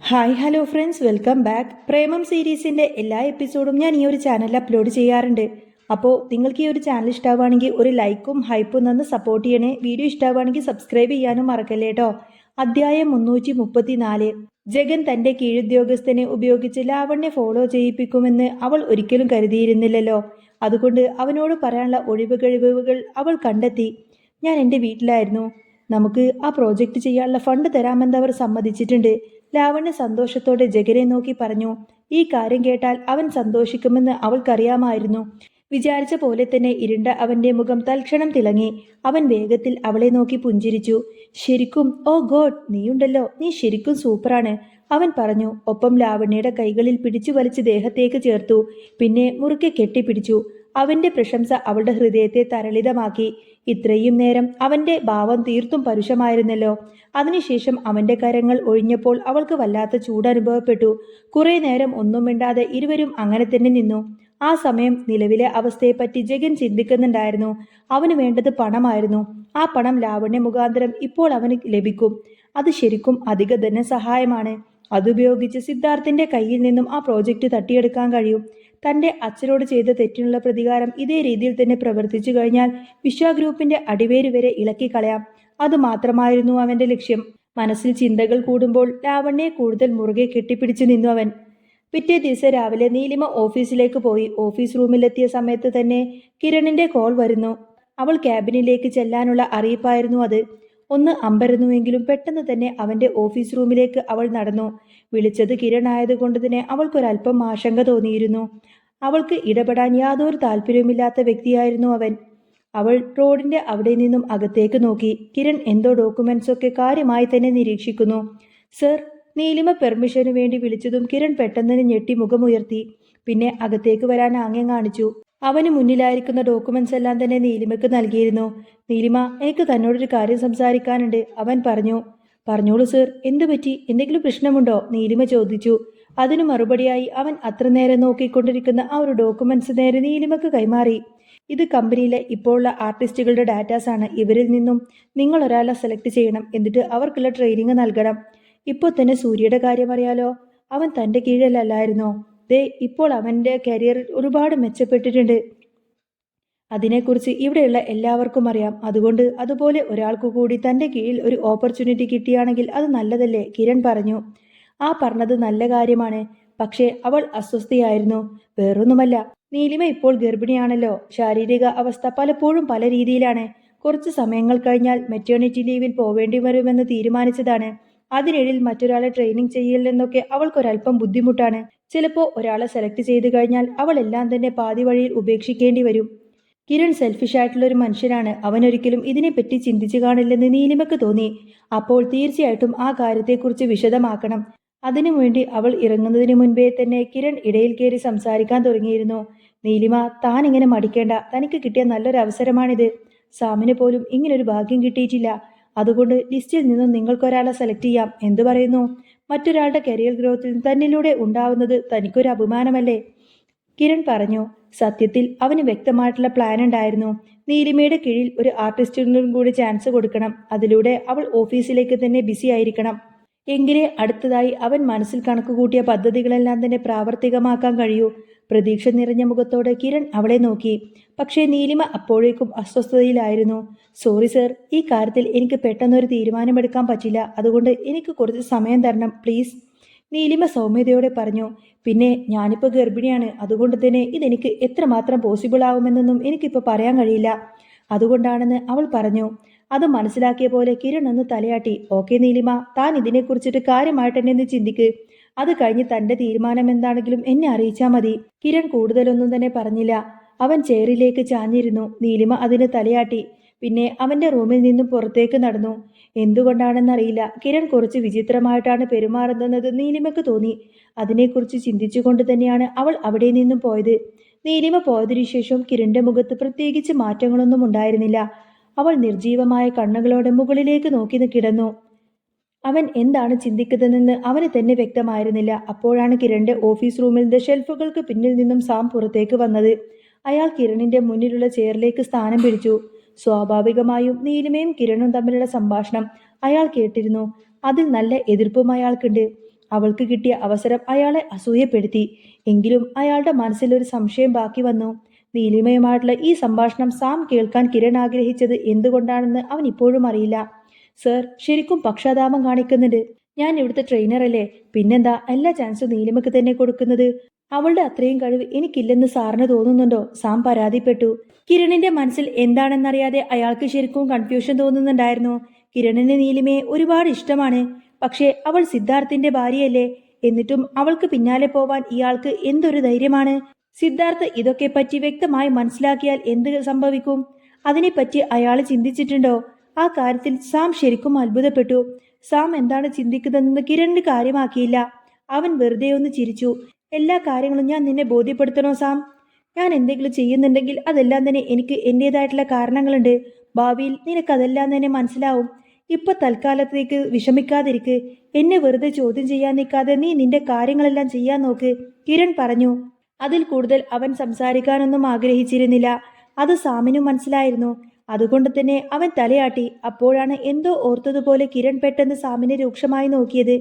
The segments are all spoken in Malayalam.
Hi hello friends. Welcome back. Premam സീരീസിന്റെ എല്ലാ എപ്പിസോഡും ഞാൻ ഈ ഒരു ചാനലിൽ അപ്ലോഡ് ചെയ്യാറുണ്ട്. അപ്പോൾ നിങ്ങൾക്ക് ഈ ഒരു ചാനൽ ഇഷ്ടമാവുകയാണെങ്കിൽ ഒരു ലൈക്കും ഹൈപ്പും തന്ന് സപ്പോർട്ട് ചെയ്യണേ. വീഡിയോ ഇഷ്ടമാവുകയാണെങ്കിൽ സബ്സ്ക്രൈബ് ചെയ്യാനും മറക്കല്ലേ കേട്ടോ അധ്യായം മുന്നൂറ്റി മുപ്പത്തിനാല് ജഗൻ തന്റെ കീഴുദ്യോഗസ്ഥനെ ഉപയോഗിച്ച് ലാവണ്യെ ഫോളോ ചെയ്യിപ്പിക്കുമെന്ന് അവൾ ഒരിക്കലും കരുതിയിരുന്നില്ലല്ലോ. അതുകൊണ്ട് അവനോട് പറയാനുള്ള ഒഴിവ് കഴിവുകൾ അവൾ കണ്ടെത്തി. ഞാൻ എന്റെ വീട്ടിലായിരുന്നു. നമുക്ക് ആ പ്രോജക്റ്റ് ചെയ്യാനുള്ള ഫണ്ട് തരാമെന്ന് അവർ സമ്മതിച്ചിട്ടുണ്ട്. ലാവണ്യ സന്തോഷത്തോടെ ജഗനെ നോക്കി പറഞ്ഞു ഈ കാര്യം കേട്ടാൽ അവൻ സന്തോഷിക്കുമെന്ന് അവൾക്കറിയാമായിരുന്നു. വിചാരിച്ച പോലെ തന്നെ ഇരുണ്ട അവന്റെ മുഖം തൽക്ഷണം തിളങ്ങി. അവൻ വേഗത്തിൽ അവളെ നോക്കി പുഞ്ചിരിച്ചു. ശരിക്കും ഓ ഗോഡ് നീയുണ്ടല്ലോ. നീ ശരിക്കും സൂപ്പറാണ്. അവൻ പറഞ്ഞു ഒപ്പം ലാവണ്യയുടെ കൈകളിൽ പിടിച്ചു വലിച്ച് ദേഹത്തേക്ക് ചേർത്തു. പിന്നെ മുറുക്കെ കെട്ടിപ്പിടിച്ചു. അവന്റെ പ്രശംസ അവളുടെ ഹൃദയത്തെ തരളിതമാക്കി. ഇത്രയും നേരം അവന്റെ ഭാവം തീർത്തും പരുഷമായിരുന്നല്ലോ. അതിനുശേഷം അവന്റെ കരങ്ങൾ ഒഴിഞ്ഞപ്പോൾ അവൾക്ക് വല്ലാത്ത ചൂട് അനുഭവപ്പെട്ടു കുറെ നേരം ഒന്നും മിണ്ടാതെ ഇരുവരും അങ്ങനെ തന്നെ നിന്നു. ആ സമയം നിലവിലെ അവസ്ഥയെപ്പറ്റി ജഗൻ ചിന്തിക്കുന്നുണ്ടായിരുന്നു. അവന് വേണ്ടത് പണമായിരുന്നു. ആ പണം ലാവണ്യ മുഖാന്തരം ഇപ്പോൾ അവന് ലഭിക്കും. അത് ശരിക്കും അധിക ധനസഹായമാണ്. അതുപയോഗിച്ച് സിദ്ധാർത്ഥിന്റെ കയ്യിൽ നിന്നും ആ പ്രോജക്റ്റ് തട്ടിയെടുക്കാൻ കഴിയും. തന്റെ അച്ഛനോട് ചെയ്ത തെറ്റിനുള്ള പ്രതികാരം ഇതേ രീതിയിൽ തന്നെ പ്രവർത്തിച്ചു കഴിഞ്ഞാൽ വിശ്വ ഗ്രൂപ്പിന്റെ അടിവേര് വരെ ഇളക്കിക്കളയാം അത് മാത്രമായിരുന്നു അവന്റെ ലക്ഷ്യം. മനസ്സിൽ ചിന്തകൾ കൂടുമ്പോൾ ലാവണ്യെ കൂടുതൽ മുറുകെ കെട്ടിപ്പിടിച്ചു നിന്നു അവൻ. പിറ്റേ ദിവസം രാവിലെ നീലിമ ഓഫീസിലേക്ക് പോയി. ഓഫീസ് റൂമിലെത്തിയ സമയത്ത് തന്നെ കിരണിന്റെ കോൾ വരുന്നു. അവൾ ക്യാബിനിലേക്ക് ചെല്ലാനുള്ള അറിയിപ്പായിരുന്നു അത്. ഒന്ന് അമ്പരന്നുവെങ്കിലും പെട്ടെന്ന് തന്നെ അവന്റെ ഓഫീസ് റൂമിലേക്ക് അവൾ നടന്നു. വിളിച്ചത് കിരണായതുകൊണ്ട് തന്നെ അവൾക്കൊരല്പം ആശങ്ക തോന്നിയിരുന്നു. അവൾക്ക് ഇടപെടാൻ യാതൊരു താല്പര്യവുമില്ലാത്ത വ്യക്തിയായിരുന്നു അവൻ. അവൾ റോഡിന്റെ അവിടെ നിന്നും അകത്തേക്ക് നോക്കി. കിരൺ എന്തോ ഡോക്യുമെന്റ്സ് ഒക്കെ കാര്യമായി തന്നെ നിരീക്ഷിക്കുന്നു. സർ നീലിമ പെർമിഷനു വേണ്ടി വിളിച്ചതും കിരൺ പെട്ടെന്ന് ഞെട്ടി മുഖമുയർത്തി പിന്നെ അകത്തേക്ക് വരാൻ ആംഗ്യം കാണിച്ചു. അവന് മുന്നിലായിരിക്കുന്ന ഡോക്യുമെന്റ്സ് എല്ലാം തന്നെ നീലിമയ്ക്ക് നൽകിയിരുന്നു. നീലിമ എനിക്ക് തന്നോടൊരു കാര്യം സംസാരിക്കാനുണ്ട് അവൻ പറഞ്ഞു. പറഞ്ഞോളൂ സർ എന്തു പറ്റി? എന്തെങ്കിലും പ്രശ്നമുണ്ടോ? നീലിമ ചോദിച്ചു. അതിനു മറുപടിയായി അവൻ അത്ര നേരം നോക്കിക്കൊണ്ടിരിക്കുന്ന ആ ഒരു ഡോക്യുമെന്റ്സ് നേരെ നീലിമക്ക് കൈമാറി. ഇത് കമ്പനിയിലെ ഇപ്പോഴുള്ള ആർട്ടിസ്റ്റുകളുടെ ഡാറ്റാസ് ആണ്. ഇവരിൽ നിന്നും നിങ്ങൾ ഒരാളെ സെലക്ട് ചെയ്യണം എന്നിട്ട് അവർക്കുള്ള ട്രെയിനിങ് നൽകണം. ഇപ്പോൾ തന്നെ സൂര്യയുടെ കാര്യം അറിയാലോ. അവൻ തന്റെ കീഴിലല്ലായിരുന്നോ? ദേ ഇപ്പോൾ അവന്റെ കരിയർ ഒരുപാട് മെച്ചപ്പെട്ടിട്ടുണ്ട്. അതിനെക്കുറിച്ച് ഇവിടെയുള്ള എല്ലാവർക്കും അറിയാം. അതുകൊണ്ട് അതുപോലെ ഒരാൾക്കു കൂടി തന്റെ കീഴിൽ ഒരു ഓപ്പർച്യൂണിറ്റി കിട്ടിയാണെങ്കിൽ അത് നല്ലതല്ലേ? കിരൺ പറഞ്ഞു. ആ പറഞ്ഞത് നല്ല കാര്യമാണ്. പക്ഷേ അവൾ അസ്വസ്ഥയായിരുന്നു. വേറൊന്നുമല്ല. നീലിമ ഇപ്പോൾ ഗർഭിണിയാണല്ലോ. ശാരീരിക അവസ്ഥ പലപ്പോഴും പല രീതിയിലാണ്. കുറച്ച് സമയങ്ങൾ കഴിഞ്ഞാൽ മെറ്റേണിറ്റി ലീവിൽ പോവേണ്ടി വരുമെന്ന് തീരുമാനിച്ചതാണ്. അതിനിടയിൽ മറ്റൊരാളെ ട്രെയിനിങ് ചെയ്യില്ലെന്നൊക്കെ അവൾക്കൊരല്പം ബുദ്ധിമുട്ടാണ്. ചിലപ്പോൾ ഒരാളെ സെലക്ട് ചെയ്തു കഴിഞ്ഞാൽ അവൾ എല്ലാം തന്നെ പാതി വഴിയിൽ ഉപേക്ഷിക്കേണ്ടി വരും. കിരൺ സെൽഫിഷ് ആയിട്ടുള്ള ഒരു മനുഷ്യനാണ്. അവനൊരിക്കലും ഇതിനെപ്പറ്റി ചിന്തിച്ചു കാണില്ലെന്ന് നീലിമക്ക് തോന്നി. അപ്പോൾ തീർച്ചയായിട്ടും ആ കാര്യത്തെക്കുറിച്ച് വിശദമാക്കണം. അതിനുവേണ്ടി അവൾ ഇറങ്ങുന്നതിന് മുൻപേ തന്നെ കിരൺ ഇടയിൽ കയറി സംസാരിക്കാൻ തുടങ്ങിയിരുന്നു. നീലിമ താൻ ഇങ്ങനെ മടിക്കേണ്ട. തനിക്ക് കിട്ടിയ നല്ലൊരു അവസരമാണിത്. സാമിന് പോലും ഇങ്ങനൊരു ഭാഗ്യം കിട്ടിയിട്ടില്ല. അതുകൊണ്ട് ലിസ്റ്റിൽ നിന്നും നിങ്ങൾക്കൊരാളെ സെലക്ട് ചെയ്യാം. എന്തു പറയുന്നു? മറ്റൊരാളുടെ കരിയർ ഗ്രോത്തിൽ തന്നിലൂടെ ഉണ്ടാവുന്നത് തനിക്കൊരു അഭിമാനമല്ലേ? കിരൺ പറഞ്ഞു സത്യത്തിൽ അവന് വ്യക്തമായിട്ടുള്ള പ്ലാൻ ഉണ്ടായിരുന്നു. നീലിമയുടെ കീഴിൽ ഒരു ആർട്ടിസ്റ്റിനും കൂടി ചാൻസ് കൊടുക്കണം. അതിലൂടെ അവൾ ഓഫീസിലേക്ക് തന്നെ ബിസി ആയിരിക്കണം. എങ്കിലേ അടുത്തതായി അവൻ മനസ്സിൽ കണക്കുകൂട്ടിയ പദ്ധതികളെല്ലാം തന്നെ പ്രാവർത്തികമാക്കാൻ കഴിയൂ. പ്രതീക്ഷ നിറഞ്ഞ മുഖത്തോടെ കിരൺ അവളെ നോക്കി. പക്ഷേ നീലിമ അപ്പോഴേക്കും അസ്വസ്ഥതയിലായിരുന്നു. സോറി സർ ഈ കാര്യത്തിൽ എനിക്ക് പെട്ടെന്നൊരു തീരുമാനമെടുക്കാൻ പറ്റില്ല. അതുകൊണ്ട് എനിക്ക് കുറച്ച് സമയം തരണം. പ്ലീസ് നീലിമ സൗമ്യതയോടെ പറഞ്ഞു പിന്നെ ഞാനിപ്പോൾ ഗർഭിണിയാണ്. അതുകൊണ്ട് തന്നെ ഇതെനിക്ക് എത്രമാത്രം പോസിബിൾ ആവുമെന്നൊന്നും എനിക്കിപ്പോൾ പറയാൻ കഴിയില്ല. അതുകൊണ്ടാണെന്ന് അവൾ പറഞ്ഞു. അത് മനസ്സിലാക്കിയ പോലെ കിരൺ ഒന്ന് തലയാട്ടി ഓക്കെ നീലിമ താൻ ഇതിനെക്കുറിച്ചിട്ട് കാര്യമായിട്ട് എന്നെ ഒന്ന് ചിന്തിക്ക്. അത് കഴിഞ്ഞ് തന്റെ തീരുമാനം എന്താണെങ്കിലും എന്നെ അറിയിച്ചാൽ മതി. കിരൺ കൂടുതലൊന്നും തന്നെ പറഞ്ഞില്ല. അവൻ ചെയറിലേക്ക് ചാഞ്ഞിരുന്നു. നീലിമ അതിന് തലയാട്ടി. പിന്നെ അവന്റെ റൂമിൽ നിന്നും പുറത്തേക്ക് നടന്നു. എന്തുകൊണ്ടാണെന്നറിയില്ല. കിരൺ കുറച്ച് വിചിത്രമായിട്ടാണ് പെരുമാറുന്നതെന്ന് നീലിമയ്ക്ക് തോന്നി. അതിനെക്കുറിച്ച് ചിന്തിച്ചുകൊണ്ട് തന്നെയാണ് അവൾ അവിടെ നിന്നും പോയത്. നീലിമ പോയതിനു ശേഷം കിരണിന്റെ മുഖത്ത് പ്രത്യേകിച്ച് മാറ്റങ്ങളൊന്നും ഉണ്ടായിരുന്നില്ല. അവൾ നിർജീവമായ കണ്ണുകളോടെ മുകളിലേക്ക് നോക്കി കിടന്നു. അവൻ എന്താണ് ചിന്തിക്കുന്നതെന്ന് അവന് തന്നെ വ്യക്തമായിരുന്നില്ല. അപ്പോഴാണ് കിരണിന്റെ ഓഫീസ് റൂമിൽ ഷെൽഫുകൾക്ക് പിന്നിൽ നിന്നും സാം പുറത്തേക്ക് വന്നത്. അയാൾ കിരണിന്റെ മുന്നിലുള്ള ചെയറിലേക്ക് സ്ഥാനം പിടിച്ചു. സ്വാഭാവികമായും നീലിമയും കിരണും തമ്മിലുള്ള സംഭാഷണം അയാൾ കേട്ടിരുന്നു. അതിൽ നല്ല എതിർപ്പും അയാൾക്കുണ്ട്. അവൾക്ക് കിട്ടിയ അവസരം അയാളെ അസൂയപ്പെടുത്തി. എങ്കിലും അയാളുടെ മനസ്സിൽ ഒരു സംശയം ബാക്കി വന്നു. നീലിമയുമായിട്ടുള്ള ഈ സംഭാഷണം സാം കേൾക്കാൻ കിരൺ ആഗ്രഹിച്ചത് എന്തുകൊണ്ടാണെന്ന് അവൻ ഇപ്പോഴും അറിയില്ല. സർ ശരിക്കും പക്ഷാതാപം കാണിക്കുന്നുണ്ട്. ഞാൻ ഇവിടുത്തെ ട്രെയിനർ അല്ലേ? പിന്നെന്താ? എല്ലാ ചാൻസും നീലിമയ്ക്ക് തന്നെ കൊടുക്കുന്നത്. അവളുടെ അത്രയും കഴിവ് എനിക്കില്ലെന്ന് സാറിന് തോന്നുന്നുണ്ടോ? സാം പരാതിപ്പെട്ടു. കിരണിന്റെ മനസ്സിൽ എന്താണെന്നറിയാതെ അയാൾക്ക് ശരിക്കും കൺഫ്യൂഷൻ തോന്നുന്നുണ്ടായിരുന്നു. കിരണിന് നീലിമയെ ഒരുപാട് ഇഷ്ടമാണ്. പക്ഷേ അവൾ സിദ്ധാർത്ഥിന്റെ ഭാര്യയല്ലേ? എന്നിട്ടും അവൾക്ക് പിന്നാലെ പോവാൻ ഇയാൾക്ക് എന്തൊരു ധൈര്യമാണ്? സിദ്ധാർത്ഥ് ഇതൊക്കെ പറ്റി വ്യക്തമായി മനസ്സിലാക്കിയാൽ എന്ത് സംഭവിക്കും? അതിനെപ്പറ്റി അയാൾ ചിന്തിച്ചിട്ടുണ്ടോ? ആ കാര്യത്തിൽ സാം ശരിക്കും അത്ഭുതപ്പെട്ടു. സാം എന്താണ് ചിന്തിക്കുന്നതെന്ന് കിരണിന് കാര്യമാക്കിയില്ല. അവൻ വെറുതെ ഒന്ന് ചിരിച്ചു. എല്ലാ കാര്യങ്ങളും ഞാൻ നിന്നെ ബോധ്യപ്പെടുത്തണോ സാം? ഞാൻ എന്തെങ്കിലും ചെയ്യുന്നുണ്ടെങ്കിൽ അതെല്ലാം തന്നെ എനിക്ക് എന്റെതായിട്ടുള്ള കാരണങ്ങളുണ്ട്. ഭാവിയിൽ നിനക്കതെല്ലാം തന്നെ മനസ്സിലാവും. ഇപ്പൊ തൽക്കാലത്തേക്ക് വിഷമിക്കാതിരിക്ക്. എന്നെ വെറുതെ ചോദ്യം ചെയ്യാൻ നിൽക്കാതെ നീ നിന്റെ കാര്യങ്ങളെല്ലാം ചെയ്യാൻ നോക്ക്. കിരൺ പറഞ്ഞു. അതിൽ കൂടുതൽ അവൻ സംസാരിക്കാനൊന്നും ആഗ്രഹിച്ചിരുന്നില്ല. അത് സാമിനും മനസ്സിലായിരുന്നു. അതുകൊണ്ട് തന്നെ അവൻ തലയാട്ടി. അപ്പോഴാണ് എന്തോ ഓർത്തതുപോലെ കിരൺ പെട്ടെന്ന് സാമിനെ രൂക്ഷമായി നോക്കിയത്.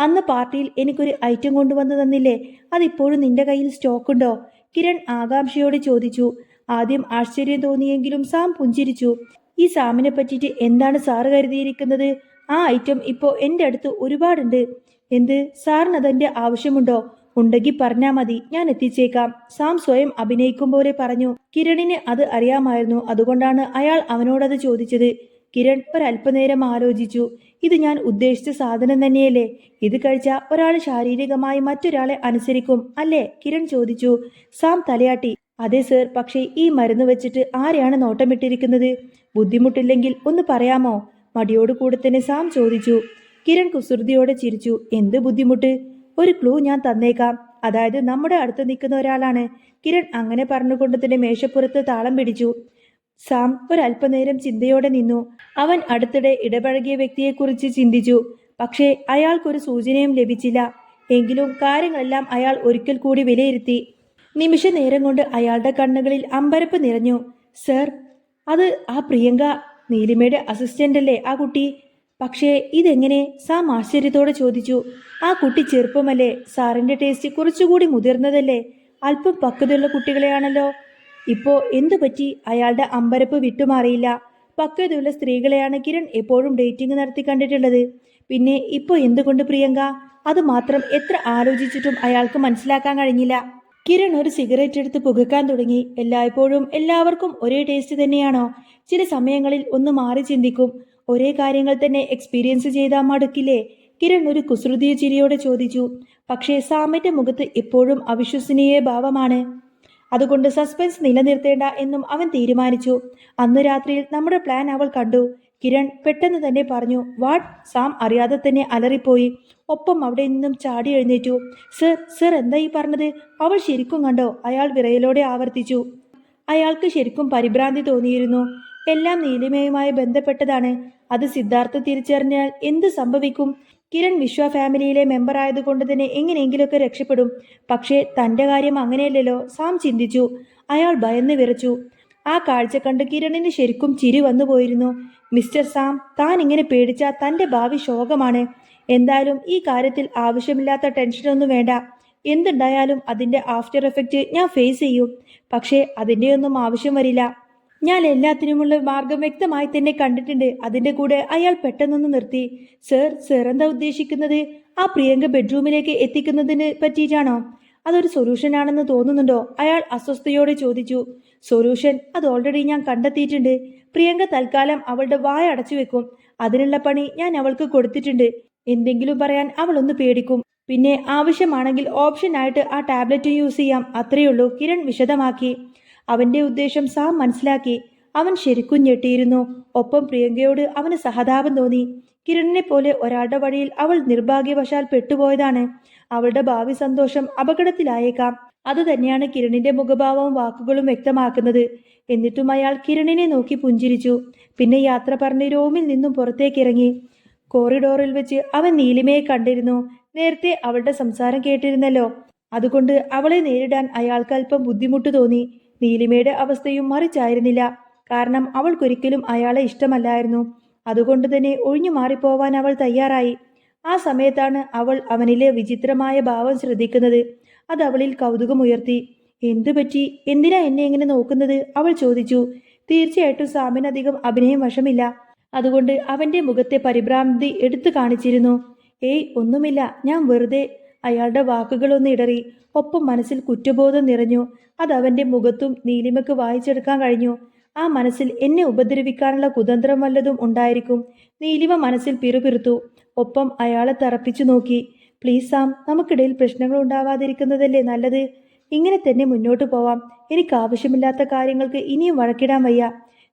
അന്ന് പാർട്ടിയിൽ എനിക്കൊരു ഐറ്റം കൊണ്ടുവന്നു തന്നില്ലേ അതിപ്പോഴും നിന്റെ കയ്യിൽ സ്റ്റോക്കുണ്ടോ? കിരൺ ആകാംക്ഷയോട് ചോദിച്ചു. ആദ്യം ആശ്ചര്യം തോന്നിയെങ്കിലും സാം പുഞ്ചിരിച്ചു. ഈ സാമിനെ പറ്റിയിട്ട് എന്താണ് സാറ് കരുതിയിരിക്കുന്നത്? ആ ഐറ്റം ഇപ്പോൾ എന്റെ അടുത്ത് ഒരുപാടുണ്ട്. എന്ത്? സാറിന് അതെന്റെ ആവശ്യമുണ്ടോ? ഉണ്ടെങ്കിൽ പറഞ്ഞാൽ മതി. ഞാൻ എത്തിച്ചേക്കാം. സാം സ്വയം അഭിനയിക്കും പോലെ പറഞ്ഞു. കിരണിന് അത് അറിയാമായിരുന്നു. അതുകൊണ്ടാണ് അയാൾ അവനോടത് ചോദിച്ചത്. കിരൺ ഒരല്പനേരം ആലോചിച്ചു. ഇത് ഞാൻ ഉദ്ദേശിച്ച സാധനം തന്നെയല്ലേ? ഇത് കഴിച്ച ഒരാൾ ശാരീരികമായി മറ്റൊരാളെ അനുസരിക്കും അല്ലേ? കിരൺ ചോദിച്ചു. സാം തലയാട്ടി. അതെ സർ പക്ഷേ ഈ മരുന്ന് വെച്ചിട്ട് ആരെയാണ് നോട്ടമിട്ടിരിക്കുന്നത്? ബുദ്ധിമുട്ടില്ലെങ്കിൽ ഒന്ന് പറയാമോ? മടിയോട് കൂടെ തന്നെ സാം ചോദിച്ചു. കിരൺ കുസൃതിയോടെ ചിരിച്ചു. എന്ത് ബുദ്ധിമുട്ട്? ഒരു ക്ലൂ ഞാൻ തന്നേക്കാം. അതായത് നമ്മുടെ അടുത്ത് നിൽക്കുന്ന ഒരാളാണ്. കിരൺ അങ്ങനെ പറഞ്ഞുകൊണ്ട് തന്നെ മേശപ്പുറത്ത് താളം പിടിച്ചു. സാം ഒരല്പനേരം ചിന്തയോടെ നിന്നു. അവൻ അടുത്തിടെ ഇടപഴകിയ വ്യക്തിയെക്കുറിച്ച് ചിന്തിച്ചു. പക്ഷേ അയാൾക്കൊരു സൂചനയും ലഭിച്ചില്ല. എങ്കിലും കാര്യങ്ങളെല്ലാം അയാൾ ഒരിക്കൽ കൂടി വിലയിരുത്തി. നിമിഷ നേരം കൊണ്ട് അയാളുടെ കണ്ണുകളിൽ അമ്പരപ്പ് നിറഞ്ഞു. സർ അത് ആ പ്രിയങ്ക നീലിമയുടെ അസിസ്റ്റന്റ് അല്ലേ ആ കുട്ടി? പക്ഷേ ഇതെങ്ങനെ? സാം ആശ്ചര്യത്തോടെ ചോദിച്ചു. ആ കുട്ടി ചെറുപ്പമല്ലേ? സാറിന്റെ ടേസ്റ്റ് കുറച്ചുകൂടി മുതിർന്നതല്ലേ? അല്പം പക്വതയുള്ള കുട്ടികളെയാണല്ലോ. ഇപ്പോ എന്തു പറ്റി അയാളുടെ അമ്പരപ്പ് വിട്ടുമാറിയില്ല. പക്വതയുള്ള സ്ത്രീകളെയാണ് കിരൺ എപ്പോഴും ഡേറ്റിംഗ് നടത്തി കണ്ടിട്ടുള്ളത്. പിന്നെ ഇപ്പോ എന്തുകൊണ്ട് പ്രിയങ്ക? അത് മാത്രം എത്ര ആലോചിച്ചിട്ടും അയാൾക്ക് മനസ്സിലാക്കാൻ കഴിഞ്ഞില്ല. കിരൺ ഒരു സിഗരറ്റ് എടുത്ത് പുകക്കാൻ തുടങ്ങി. എല്ലായ്പ്പോഴും എല്ലാവർക്കും ഒരേ ടേസ്റ്റ് തന്നെയാണോ? ചില സമയങ്ങളിൽ ഒന്ന് മാറി ചിന്തിക്കും. ഒരേ കാര്യങ്ങൾ തന്നെ എക്സ്പീരിയൻസ് ചെയ്താൽ മടുക്കില്ലേ? കിരൺ ഒരു കുസൃതിയ ചിരിയോടെ ചോദിച്ചു. പക്ഷേ സാമന്റെ മുഖത്ത് എപ്പോഴും അവിശ്വസനീയ ഭാവമാണ്. അതുകൊണ്ട് സസ്പെൻസ് നിലനിർത്തേണ്ട എന്നും അവൻ തീരുമാനിച്ചു. അന്ന് രാത്രിയിൽ നമ്മുടെ പ്ലാൻ അവൾ കണ്ടു. കിരൺ പെട്ടെന്ന് തന്നെ പറഞ്ഞു വാട്ട്? സാം അറിയാതെ തന്നെ അലറിപ്പോയി. ഒപ്പം അവിടെ നിന്നും ചാടി എഴുന്നേറ്റു. സർ സർ എന്താ ഈ പറഞ്ഞത്? അവൾ ശരിക്കും കണ്ടോ? അയാൾ വിറയലോടെ ആവർത്തിച്ചു. അയാൾക്ക് ശരിക്കും പരിഭ്രാന്തി തോന്നിയിരുന്നു. എല്ലാം നീലിമയുമായി ബന്ധപ്പെട്ടതാണ്. അത് സിദ്ധാർത്ഥ തിരിച്ചറിഞ്ഞാൽ എന്ത് സംഭവിക്കും? കിരൺ വിശ്വ ഫാമിലിയിലെ മെമ്പർ ആയതുകൊണ്ട് തന്നെ എങ്ങനെയെങ്കിലുമൊക്കെ രക്ഷപ്പെടും. പക്ഷേ തന്റെ കാര്യം അങ്ങനെയല്ലല്ലോ. സാം ചിന്തിച്ചു. അയാൾ ഭയന്ന് വിറച്ചു. ആ കാഴ്ച കണ്ട് കിരണിന് ശരിക്കും ചിരി വന്നു പോയിരുന്നു. മിസ്റ്റർ സാം താൻ ഇങ്ങനെ പേടിച്ച തന്റെ ഭാവി ശോകമാണ്. എന്തായാലും ഈ കാര്യത്തിൽ ആവശ്യമില്ലാത്ത ടെൻഷനൊന്നും വേണ്ട. എന്തുണ്ടായാലും അതിന്റെ ആഫ്റ്റർ എഫക്റ്റ് ഞാൻ ഫേസ് ചെയ്യും. പക്ഷേ അതിന്റെയൊന്നും ആവശ്യം വരില്ല. ഞാൻ എല്ലാത്തിനുമുള്ള മാർഗം വ്യക്തമായി തന്നെ കണ്ടിട്ടുണ്ട്. അതിന്റെ കൂടെ അയാൾ പെട്ടെന്നൊന്ന് നിർത്തി. സർ സർ എന്താ ഉദ്ദേശിക്കുന്നത്? ആ പ്രിയങ്ക ബെഡ്റൂമിലേക്ക് എത്തിക്കുന്നതിന് പറ്റിയിട്ടാണോ? അതൊരു സൊല്യൂഷൻ ആണെന്ന് തോന്നുന്നുണ്ടോ? അയാൾ അസ്വസ്ഥയോടെ ചോദിച്ചു. സൊല്യൂഷൻ? അത് ഓൾറെഡി ഞാൻ കണ്ടെത്തിയിട്ടുണ്ട്. പ്രിയങ്ക തൽക്കാലം അവളുടെ വായ അടച്ചു വെക്കും. അതിനുള്ള പണി ഞാൻ അവൾക്ക് കൊടുത്തിട്ടുണ്ട്. എന്തെങ്കിലും പറയാൻ അവൾ ഒന്ന് പേടിക്കും. പിന്നെ ആവശ്യമാണെങ്കിൽ ഓപ്ഷൻ ആയിട്ട് ആ ടാബ്ലറ്റ് യൂസ് ചെയ്യാം. അത്രയുള്ളൂ കിരൺ വിശദമാക്കി. അവന്റെ ഉദ്ദേശം സാം മനസ്സിലാക്കി. അവൻ ശരിക്കും ഞെട്ടിയിരുന്നു. ഒപ്പം പ്രിയങ്കയോട് അവന് സഹതാപം തോന്നി. കിരണിനെ പോലെ ഒരാളുടെ വഴിയിൽ അവൾ നിർഭാഗ്യവശാൽ പെട്ടുപോയതാണ്. അവളുടെ ഭാവി സന്തോഷം അപകടത്തിലായേക്കാം. അത് തന്നെയാണ് കിരണിന്റെ മുഖഭാവവും വാക്കുകളും വ്യക്തമാക്കുന്നത്. എന്നിട്ടും അയാൾ കിരണിനെ നോക്കി പുഞ്ചിരിച്ചു. പിന്നെ യാത്ര പറഞ്ഞ് റൂമിൽ നിന്നും പുറത്തേക്കിറങ്ങി. കോറിഡോറിൽ വെച്ച് അവൻ നീലിമയെ കണ്ടിരുന്നു. നേരത്തെ അവളുടെ സംസാരം കേട്ടിരുന്നല്ലോ. അതുകൊണ്ട് അവളെ നേരിടാൻ അയാൾക്ക് അല്പം ബുദ്ധിമുട്ട് തോന്നി. നീലിമയുടെ അവസ്ഥയും മറിച്ചായിരുന്നില്ല. കാരണം അവൾക്കൊരിക്കലും അയാളെ ഇഷ്ടമല്ലായിരുന്നു. അതുകൊണ്ട് തന്നെ ഒഴിഞ്ഞു മാറിപ്പോവാൻ അവൾ തയ്യാറായി. ആ സമയത്താണ് അവൾ അവനിലെ വിചിത്രമായ ഭാവം ശ്രദ്ധിക്കുന്നത്. അത് അവളിൽ കൗതുകമുയർത്തി. എന്തുപറ്റി എന്തിനാ എന്നെ ഇങ്ങനെ നോക്കുന്നത്? അവൾ ചോദിച്ചു. തീർച്ചയായിട്ടും സാമിനധികം അഭിനയം വശമില്ല. അതുകൊണ്ട് അവന്റെ മുഖത്തെ പരിഭ്രാന്തി എടുത്തു കാണിച്ചിരുന്നു. ഏയ് ഒന്നുമില്ല. ഞാൻ വെറുതെ അയാളുടെ വാക്കുകളൊന്ന് ഇടറി. ഒപ്പം മനസ്സിൽ കുറ്റബോധം നിറഞ്ഞു. അത് അവന്റെ മുഖത്തും നീലിമയ്ക്ക് വായിച്ചെടുക്കാൻ കഴിഞ്ഞു. ആ മനസ്സിൽ എന്നെ ഉപദ്രവിക്കാനുള്ള കുതന്ത്രം വല്ലതും ഉണ്ടായിരിക്കും. നീലിമ മനസ്സിൽ പിറുപിറുത്തു. ഒപ്പം അയാളെ തറപ്പിച്ചു നോക്കി. പ്ലീസ് സാം നമുക്കിടയിൽ പ്രശ്നങ്ങൾ ഉണ്ടാവാതിരിക്കുന്നതല്ലേ നല്ലത്? ഇങ്ങനെ തന്നെ മുന്നോട്ട് പോവാം. എനിക്ക് ആവശ്യമില്ലാത്ത കാര്യങ്ങൾക്ക് ഇനിയും വഴക്കിടാൻ വയ്യ.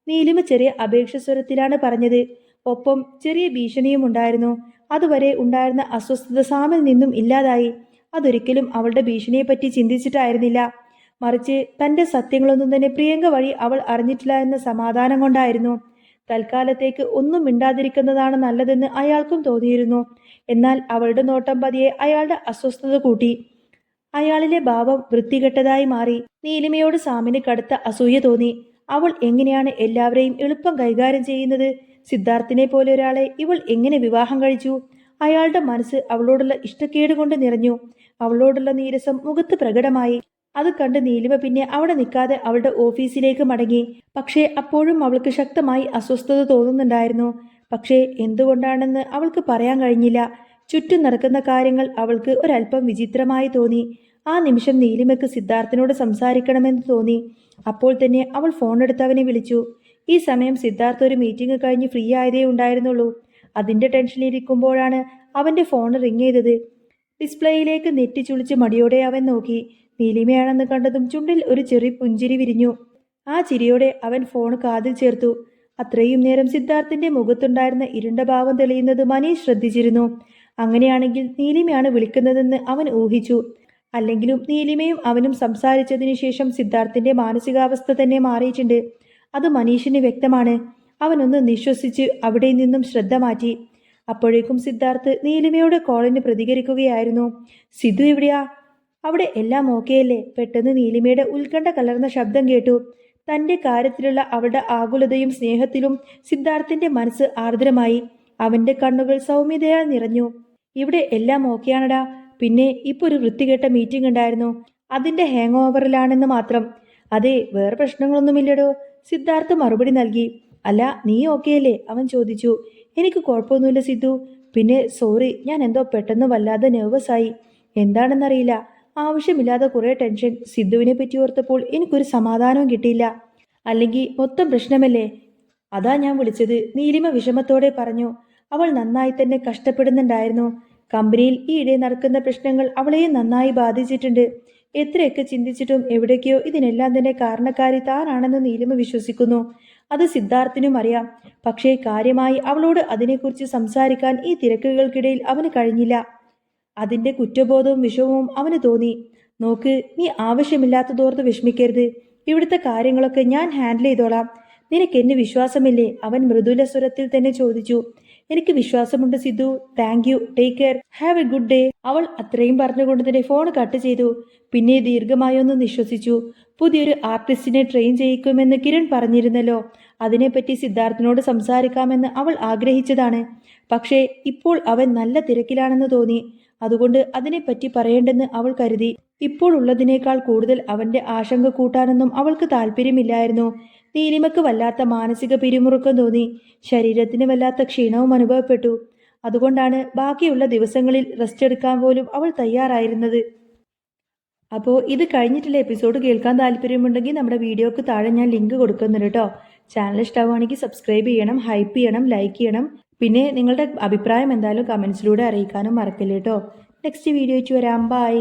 നീലിമ ചെറിയ അപേക്ഷ സ്വരത്തിലാണ് പറഞ്ഞത്. ഒപ്പം ചെറിയ ഭീഷണിയും ഉണ്ടായിരുന്നു. അതുവരെ ഉണ്ടായിരുന്ന അസ്വസ്ഥത സാമിൽ നിന്നും ഇല്ലാതായി. അതൊരിക്കലും അവളുടെ ഭീഷണിയെപ്പറ്റി ചിന്തിച്ചിട്ടായിരുന്നില്ല. മറിച്ച് തന്റെ സത്യങ്ങളൊന്നും തന്നെ പ്രിയങ്ക വഴി അവൾ അറിഞ്ഞിട്ടില്ല എന്ന സമാധാനം കൊണ്ടായിരുന്നു. തൽക്കാലത്തേക്ക് ഒന്നും മിണ്ടാതിരിക്കുന്നതാണ് നല്ലതെന്ന് അയാൾക്കും തോന്നിയിരുന്നു. എന്നാൽ അവളുടെ നോട്ടം പതിയെ അയാളുടെ അസ്വസ്ഥത കൂട്ടി. അയാളിലെ ഭാവം വൃത്തികെട്ടതായി മാറി. നീലിമയോട് സാമിന് കടുത്ത അസൂയ തോന്നി. അവൾ എങ്ങനെയാണ് എല്ലാവരെയും എളുപ്പം കൈകാര്യം ചെയ്യുന്നത്? സിദ്ധാർത്ഥിനെ പോലെ ഒരാളെ ഇവൾ എങ്ങനെ വിവാഹം കഴിച്ചു? അയാളുടെ മനസ്സ് അവളോടുള്ള ഇഷ്ടക്കേട് കൊണ്ട് നിറഞ്ഞു. അവളോടുള്ള നീരസം മുഖത്ത് പ്രകടമായി. അത് കണ്ട് നീലിമ പിന്നെ അവിടെ നിൽക്കാതെ അവളുടെ ഓഫീസിലേക്ക് മടങ്ങി. പക്ഷേ അപ്പോഴും അവൾക്ക് ശക്തമായി അസ്വസ്ഥത തോന്നുന്നുണ്ടായിരുന്നു. പക്ഷേ എന്തുകൊണ്ടാണെന്ന് അവൾക്ക് പറയാൻ കഴിഞ്ഞില്ല. ചുറ്റും നടക്കുന്ന കാര്യങ്ങൾ അവൾക്ക് ഒരല്പം വിചിത്രമായി തോന്നി. ആ നിമിഷം നീലിമയ്ക്ക് സിദ്ധാർത്ഥിനോട് സംസാരിക്കണമെന്ന് തോന്നി. അപ്പോൾ തന്നെ അവൾ ഫോൺ എടുത്ത് അവനെ വിളിച്ചു. ഈ സമയം സിദ്ധാർത്ഥ് ഒരു മീറ്റിംഗ് കഴിഞ്ഞ് ഫ്രീ ആയതേ ഉണ്ടായിരുന്നുള്ളൂ. അതിന്റെ ടെൻഷനിലിരിക്കുമ്പോഴാണ് അവന്റെ ഫോൺ റിങ് ചെയ്തത്. ഡിസ്പ്ലേയിലേക്ക് നെറ്റി ചുളിച്ച് മടിയോടെ അവൻ നോക്കി. നീലിമയാണെന്ന് കണ്ടതും ചുണ്ടിൽ ഒരു ചെറിയ പുഞ്ചിരി വിരിഞ്ഞു. ആ ചിരിയോടെ അവൻ ഫോൺ കാതിൽ ചേർത്തു. അത്രയും നേരം സിദ്ധാർത്ഥിന്റെ മുഖത്തുണ്ടായിരുന്ന ഇരുണ്ട ഭാവം തെളിയുന്നത് മനീഷ് ശ്രദ്ധിച്ചിരുന്നു. അങ്ങനെയാണെങ്കിൽ നീലിമയാണ് വിളിക്കുന്നതെന്ന് അവൻ ഊഹിച്ചു. അല്ലെങ്കിലും നീലിമയും അവനും സംസാരിച്ചതിനു ശേഷം സിദ്ധാർത്ഥിന്റെ മാനസികാവസ്ഥ തന്നെ മാറിയിട്ടുണ്ട്. അത് മനീഷിന് വ്യക്തമാണ്. അവനൊന്ന് നിശ്വസിച്ച് അവിടെ നിന്നും ശ്രദ്ധ മാറ്റി. അപ്പോഴേക്കും സിദ്ധാർത്ഥ് നീലിമയുടെ കോളിന് പ്രതികരിക്കുകയായിരുന്നു. സിദ്ധു എവിടെയാ? അവിടെ എല്ലാം ഓക്കെയല്ലേ? പെട്ടെന്ന് നീലിമയുടെ ഉത്കണ്ഠ കലർന്ന ശബ്ദം കേട്ടു. തന്റെ കാര്യത്തിലുള്ള അവളുടെ ആകുലതയും സ്നേഹത്തിലും സിദ്ധാർത്ഥിന്റെ മനസ്സ് ആർദ്രമായി. അവന്റെ കണ്ണുകൾ സൗമ്യതയാൽ നിറഞ്ഞു. ഇവിടെ എല്ലാം ഓക്കെയാണടാ. പിന്നെ ഇപ്പൊ ഒരു വൃത്തികെട്ട മീറ്റിംഗ് ഉണ്ടായിരുന്നു. അതിന്റെ ഹാങ് ഓവറിലാണെന്ന് മാത്രം. അതെ വേറെ പ്രശ്നങ്ങളൊന്നുമില്ലടോ. സിദ്ധാർത്ഥ് മറുപടി നൽകി അല്ല നീ ഓക്കെയല്ലേ അവൻ ചോദിച്ചു. എനിക്ക് കുഴപ്പമൊന്നുമില്ല സിദ്ധു. പിന്നെ സോറി ഞാൻ എന്തോ പെട്ടെന്ന് വല്ലാതെ നെർവസ് ആയി. എന്താണെന്നറിയില്ല. ആവശ്യമില്ലാതെ കുറേ ടെൻഷൻ സിദ്ധുവിനെ പറ്റി ഓർത്തപ്പോൾ എനിക്കൊരു സമാധാനവും കിട്ടിയില്ല. അല്ലെങ്കിൽ മൊത്തം പ്രശ്നമല്ലേ? അതാ ഞാൻ വിളിച്ചത്. നീലിമ വിഷമത്തോടെ പറഞ്ഞു. അവൾ നന്നായി തന്നെ കഷ്ടപ്പെടുന്നുണ്ടായിരുന്നു. കമ്പനിയിൽ ഈയിടെ നടക്കുന്ന പ്രശ്നങ്ങൾ അവളെയും നന്നായി ബാധിച്ചിട്ടുണ്ട്. എത്രയൊക്കെ ചിന്തിച്ചിട്ടും എവിടേക്കോ ഇതിനെല്ലാം തന്നെ കാരണക്കാരി താനാണെന്ന് നീലിമ വിശ്വസിക്കുന്നു. അത് സിദ്ധാർത്ഥിനും അറിയാം. പക്ഷേ കാര്യമായി അവളോട് അതിനെക്കുറിച്ച് സംസാരിക്കാൻ ഈ തിരക്കുകൾക്കിടയിൽ അവന് കഴിഞ്ഞില്ല. അതിന്റെ കുറ്റബോധവും വിഷമവും അവന് തോന്നി. നോക്ക് നീ ആവശ്യമില്ലാത്തതോർത്ത് വിഷമിക്കരുത്. ഇവിടുത്തെ കാര്യങ്ങളൊക്കെ ഞാൻ ഹാൻഡിൽ ചെയ്തോളാം. നിനക്ക് എന്നെ വിശ്വാസമില്ലേ? അവൻ മൃദുല സ്വരത്തിൽ തന്നെ ചോദിച്ചു. എനിക്ക് വിശ്വാസമുണ്ട് Sidhu. Thank you take care have a good day അവൾ അത്രയും പറഞ്ഞുകൊണ്ട് തന്നെ ഫോൺ കട്ട് ചെയ്തു. പിന്നെ ദീർഘമായൊന്ന് നിശ്വസിച്ചു. പുതിയൊരു ആർട്ടിസ്റ്റിനെ ട്രെയിൻ ചെയ്യിക്കുമെന്ന് കിരൺ പറഞ്ഞിരുന്നല്ലോ. അതിനെപ്പറ്റി സിദ്ധാർത്ഥനോട് സംസാരിക്കാമെന്ന് അവൾ ആഗ്രഹിച്ചതാണ്. പക്ഷേ ഇപ്പോൾ അവൻ നല്ല തിരക്കിലാണെന്ന് തോന്നി. അതുകൊണ്ട് അതിനെപ്പറ്റി പറയേണ്ടെന്ന് അവൾ കരുതി. ഇപ്പോൾ ഉള്ളതിനേക്കാൾ കൂടുതൽ അവന്റെ ആശങ്ക കൂട്ടാനൊന്നും അവൾക്ക് താല്പര്യമില്ലായിരുന്നു. നീലിമയ്ക്ക് വല്ലാത്ത മാനസിക പിരിമുറുക്കം തോന്നി. ശരീരത്തിന് വല്ലാത്ത ക്ഷീണവും അനുഭവപ്പെട്ടു. അതുകൊണ്ടാണ് ബാക്കിയുള്ള ദിവസങ്ങളിൽ റെസ്റ്റ് എടുക്കാൻ പോലും അവൾ തയ്യാറായിരുന്നത്. അപ്പോൾ ഇത് കഴിഞ്ഞിട്ടുള്ള എപ്പിസോഡ് കേൾക്കാൻ താല്പര്യമുണ്ടെങ്കിൽ നമ്മുടെ വീഡിയോക്ക് താഴെ ഞാൻ ലിങ്ക് കൊടുക്കുന്നുണ്ട് കേട്ടോ. ചാനൽ ഇഷ്ടമാണെങ്കിൽ സബ്സ്ക്രൈബ് ചെയ്യണം ഹൈപ്പ് ചെയ്യണം ലൈക്ക് ചെയ്യണം. പിന്നെ നിങ്ങളുടെ അഭിപ്രായം എന്തായാലും കമൻസിലൂടെ അറിയിക്കാനും മറക്കില്ല കേട്ടോ. നെക്സ്റ്റ് വീഡിയോ വരാം. ബൈ